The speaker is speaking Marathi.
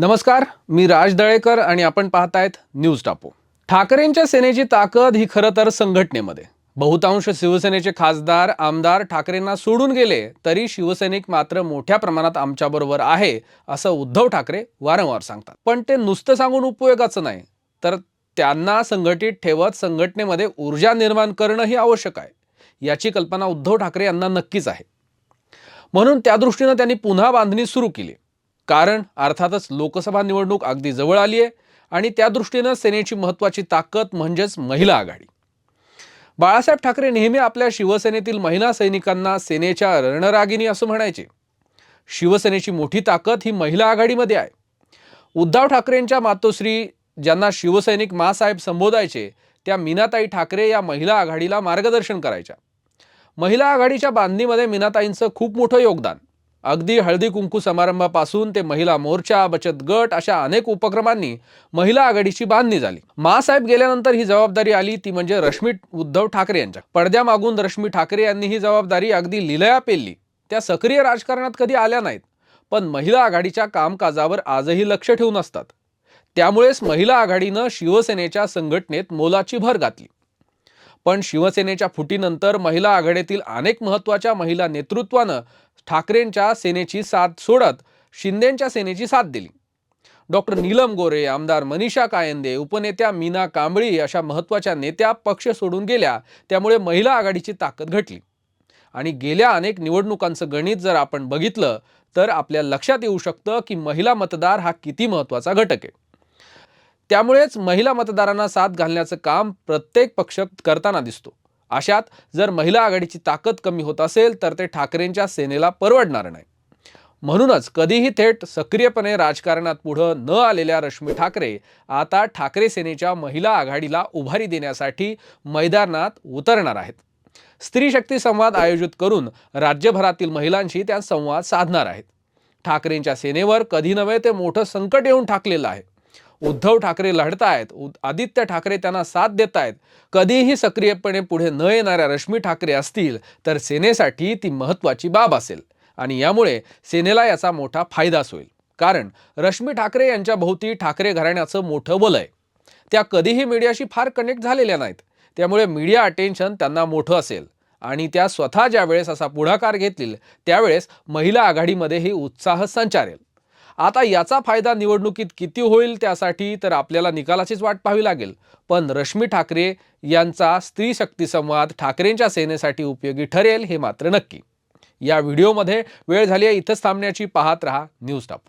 नमस्कार मी राज दळेकर आणि आपण पाहतायत न्यूज टापो. ठाकरेंच्या सेनेची ताकद ही खरं तर संघटनेमध्ये. बहुतांश शिवसेनेचे खासदार आमदार ठाकरेंना सोडून गेले तरी शिवसैनिक मात्र मोठ्या प्रमाणात आमच्याबरोबर आहे असं उद्धव ठाकरे वारंवार सांगतात. पण ते नुसतं सांगून उपयोगाचं नाही. तर त्यांना संघटित ठेवत संघटनेमध्ये ऊर्जा निर्माण करणंही आवश्यक आहे. याची कल्पना उद्धव ठाकरे यांना नक्कीच आहे. म्हणून त्या दृष्टीनं त्यांनी पुन्हा बांधणी सुरू केली. कारण अर्थातच लोकसभा निवडणूक अगदी जवळ आली आहे आणि त्या दृष्टीनं सेनेची महत्त्वाची ताकद म्हणजेच महिला आघाडी. बाळासाहेब ठाकरे नेहमी आपल्या शिवसेनेतील महिला सैनिकांना सेनेच्या रणरागिनी असं म्हणायचे. शिवसेनेची मोठी ताकद ही महिला आघाडीमध्ये आहे. उद्धव ठाकरेंच्या मातोश्री ज्यांना शिवसैनिक मासाहेब संबोधायचे त्या मीनाताई ठाकरे या महिला आघाडीला मार्गदर्शन करायच्या. महिला आघाडीच्या बांधणीमध्ये मीनाताईंचं खूप मोठं योगदान. अगदी हळदी कुंकू समारंभापासून ते महिला मोर्चा बचत गट अशा अनेक उपक्रमांनी महिला आघाडीची बांधणी झाली. मासाहेब गेल्यानंतर ही जबाबदारी आली ती म्हणजे रश्मी उद्धव ठाकरे यांच्या. पडद्यामागून रश्मी ठाकरे यांनी ही जबाबदारी अगदी लिलया पेलली. त्या सक्रिय राजकारणात कधी आल्या नाहीत पण महिला आघाडीच्या कामकाजावर आजही लक्ष ठेवून असतात. त्यामुळेच महिला आघाडीनं शिवसेनेच्या संघटनेत मोलाची भर घातली. पण शिवसेनेच्या फुटीनंतर महिला आघाडीतील अनेक महत्त्वाच्या महिला नेतृत्वानं ठाकरेंच्या सेनेची साथ सोडत शिंदेंच्या सेनेची साथ दिली. डॉक्टर नीलम गोरे आमदार मनीषा कायंदे उपनेत्या मीना कांबळी अशा महत्त्वाच्या नेत्या पक्ष सोडून गेल्या त्यामुळे महिला आघाडीची ताकद घटली. आणि गेल्या अनेक निवडणुकांचं गणित जर आपण बघितलं तर आपल्या लक्षात येऊ शकतं की महिला मतदार हा किती महत्त्वाचा घटक आहे. त्यामुळेच महिला मतदारांना साथ घालण्याचं काम प्रत्येक पक्ष करताना दिसतो. अशात जर महिला आघाडीची ताकद कमी होत असेल तर ते ठाकरेंच्या सेनेला परवडणार नाही. म्हणूनच कधीही थेट सक्रियपणे राजकारणात पुढं न आलेल्या रश्मी ठाकरे आता ठाकरे सेनेच्या महिला आघाडीला उभारी देण्यासाठी मैदानात उतरणार आहेत. स्त्री शक्ती संवाद आयोजित करून राज्यभरातील महिलांशी त्या संवाद साधणार आहेत. ठाकरेंच्या सेनेवर कधी नव्हे ते मोठं संकट येऊन ठाकलेलं आहे. उद्धव ठाकरे लढतायत. उद- आदित्य ठाकरे त्यांना साथ देत आहेत कधीही सक्रियपणे पुढे न येणाऱ्या रश्मी ठाकरे असतील तर सेनेसाठी ती महत्त्वाची बाब असेल. आणि यामुळे सेनेला याचा मोठा फायदाच होईल. कारण रश्मी ठाकरे यांच्या भोवती ठाकरे घराण्याचं मोठं बल आहे त्या कधीही मीडियाशी फार कनेक्ट झालेल्या नाहीत. त्यामुळे मीडिया अटेन्शन त्यांना मोठं असेल. आणि त्या स्वतः ज्यावेळेस असा पुढाकार घेतील त्यावेळेस महिला आघाडीमध्येही उत्साह संचारेल. आता याचा फायदा निवडणुकीत किती होईल त्यासाठी तर आपल्याला निकालाचीच वाट पाहावी लागेल. पण रश्मी ठाकरे यांचा स्त्री शक्ती संवाद ठाकरेंच्या सेनेसाठी उपयोगी ठरेल हे मात्र नक्की. या व्हिडिओमध्ये वेळ झाली आहे इथंच थांबण्याची. पाहत रहा न्यूज टापू.